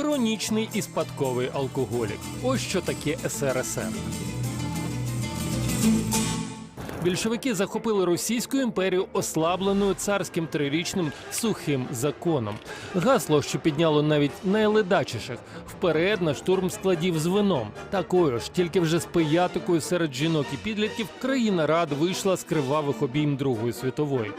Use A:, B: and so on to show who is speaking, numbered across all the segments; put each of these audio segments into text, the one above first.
A: хронічний і спадковий алкоголік. Ось що таке СРСР. Більшовики захопили Російську імперію ослабленою царським трирічним сухим законом. Гасло, що підняло навіть найледачіших, вперед на штурм складів з вином. Такою ж, тільки вже з пиятикою серед жінок і підлітків, країна рад вийшла з кривавих обійм Другої світової.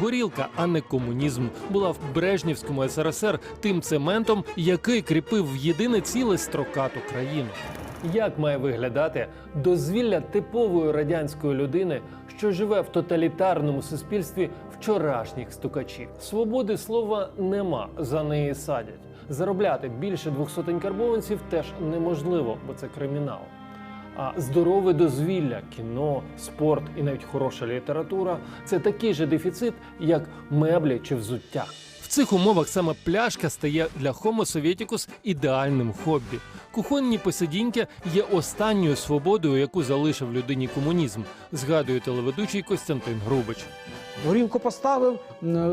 A: Горілка, а не комунізм, була в Брежнівському СРСР тим цементом, який кріпив в єдине ціле строкату країну. Як має виглядати дозвілля типової радянської людини, що живе в тоталітарному суспільстві вчорашніх стукачів? Свободи слова нема, за неї садять. Заробляти більше двох сотень карбованців теж неможливо, бо це кримінал. А здорове дозвілля, кіно, спорт і навіть хороша література це такий же дефіцит, як меблі чи взуття. В цих умовах саме пляшка стає для Homo Sovieticus ідеальним хобі. Кухонні посидіньки є останньою свободою, яку залишив людині комунізм, згадує телеведучий Костянтин Грубич.
B: Горілку поставив,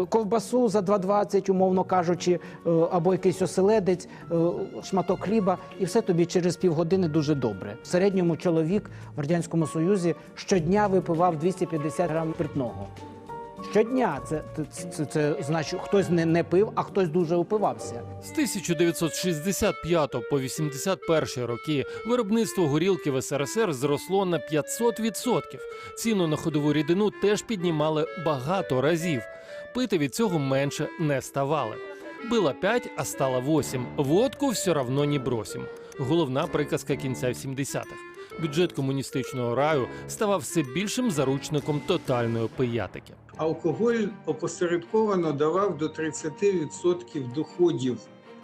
B: ковбасу за 2,20, умовно кажучи, е, або якийсь оселедець, е, шматок хліба, і все тобі через півгодини дуже добре. В середньому чоловік в Радянському Союзі щодня випивав 250 грам спиртного. Щодня це, це, це, це значить, хтось не, не пив, а хтось дуже упивався.
A: З 1965 по 81 роки виробництво горілки в СРСР зросло на 500%. Ціну на ходову рідину теж піднімали багато разів. Пити від цього менше не ставали. Била 5, а стала 8. Водку все равно не бросим. Головна приказка кінця 70-х. Бюджет комуністичного раю ставав все більшим заручником тотальної пиятики.
C: алкоголь опосередковано давав до 30% доходів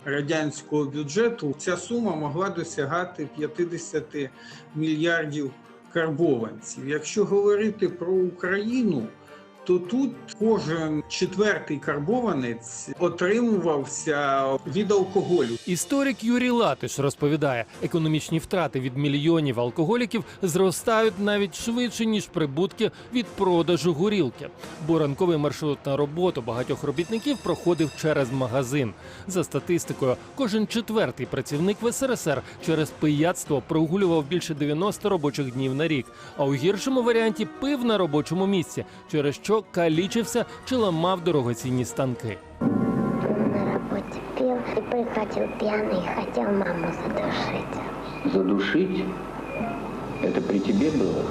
C: радянського бюджету. Ця сума могла досягати 50 мільярдів карбованців. Якщо говорити про Україну, то тут кожен четвертий карбованець отримувався від алкоголю.
A: Історик Юрій Латиш розповідає, економічні втрати від мільйонів алкоголіків зростають навіть швидше ніж прибутки від продажу горілки. Бо ранковий маршрут на роботу багатьох робітників проходив через магазин. За статистикою, кожен четвертий працівник в СРСР через пияцтво прогулював більше 90 робочих днів на рік. А у гіршому варіанті пив на робочому місці, через що калічився чи ламав дорогоцінні станки.
D: на работе пил и прикатил пьяный, хотел маму задушить.
E: Задушить? Это при тебе было?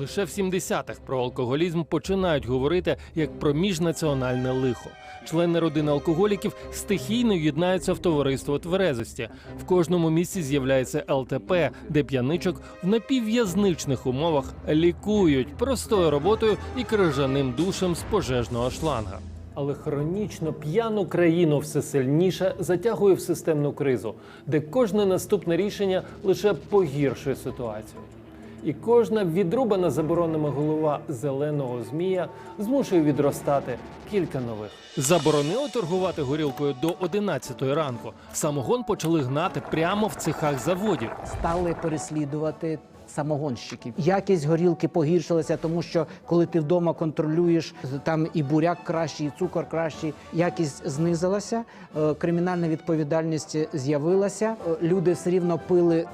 A: Лише в 70-х про алкоголізм починають говорити як про міжнаціональне лихо. Члени родини алкоголіків стихійно єднаються в товариство тверезості. В кожному місці з'являється ЛТП, де п'яничок в напівв'язничних умовах лікують простою роботою і крижаним душем з пожежного шланга. Але хронічно п'яну країну все сильніше затягує в системну кризу, де кожне наступне рішення лише погіршує ситуацію. І кожна відрубана заборонами голова зеленого змія змушує відростати кілька нових. Заборонили торгувати горілкою до 11 ранку. Самогон почали гнати прямо в цехах заводів.
B: Стали переслідувати самогонщиків. Якість горілки погіршилася, тому що коли ти вдома контролюєш, там і буряк кращий, і цукор кращий, якість знизилася, е, кримінальна відповідальність з'явилася. е, Люди все рівно пили е,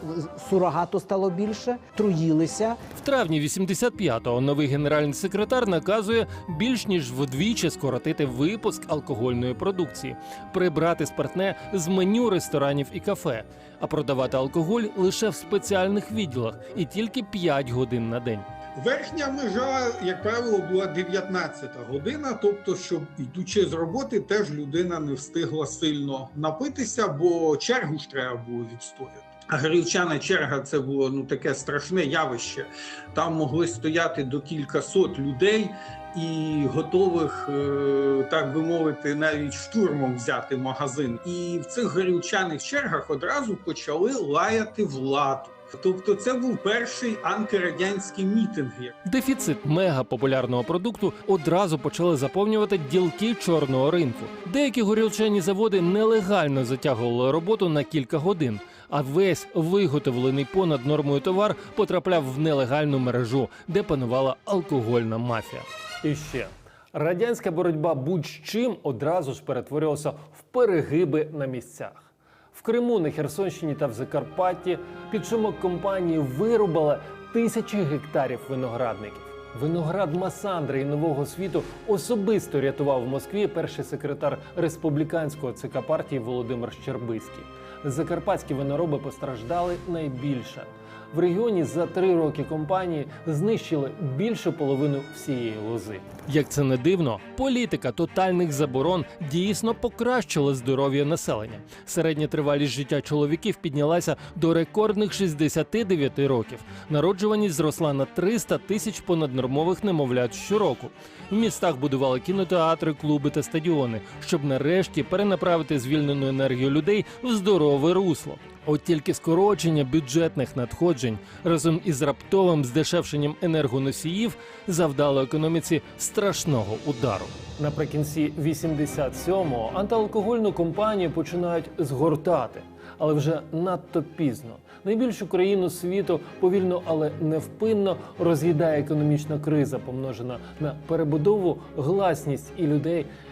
B: сурогату стало більше, труїлися.
A: В травні 85-го новий генеральний секретар наказує більш ніж вдвічі скоротити випуск алкогольної продукції, прибрати спиртне з меню ресторанів і кафе, а продавати алкоголь лише в спеціальних відділах і тільки 5 годин на день.
C: Верхня межа, як правило, була 19 година, тобто, щоб йдучи з роботи, теж людина не встигла сильно напитися, бо чергу ж треба було відстояти. А горілчана черга це було ну таке страшне явище. Там могли стояти до кількасот людей і готових, е, так би мовити, навіть штурмом взяти магазин. І в цих горілчаних чергах одразу почали лаяти владу. Тобто, це був перший антирадянський мітинг.
A: Дефіцит мегапопулярного продукту одразу почали заповнювати ділки чорного ринку. Деякі горілчані заводи нелегально затягували роботу на кілька годин. А весь виготовлений понад нормою товар потрапляв в нелегальну мережу, де панувала алкогольна мафія. І ще радянська боротьба будь-чим одразу ж перетворювалася в перегиби на місцях. В Криму, на Херсонщині та в Закарпатті під шумок компанії вирубали тисячі гектарів виноградників. Виноград Масандри і Нового світу особисто рятував в Москві перший секретар республіканського ЦК партії Володимир Щербицький. Закарпатські винороби постраждали найбільше. В регіоні за три роки компанії знищили більше половину всієї лози. Як це не дивно, політика тотальних заборон дійсно покращила здоров'я населення. Середня тривалість життя чоловіків піднялася до рекордних 69 років. Народжуваність зросла на 300 тисяч понаднормових немовлят щороку. В містах будували кінотеатри, клуби та стадіони, щоб нарешті перенаправити звільнену енергію людей в здорове русло. От тільки скорочення бюджетних надходжень разом із раптовим здешевшенням енергоносіїв завдало економіці страшного удару. Наприкінці 87-го антиалкогольну компанію починають згортати, але вже надто пізно. Найбільшу країну світу повільно, але невпинно роз'їдає економічна криза, помножена на перебудову, гласність і людей,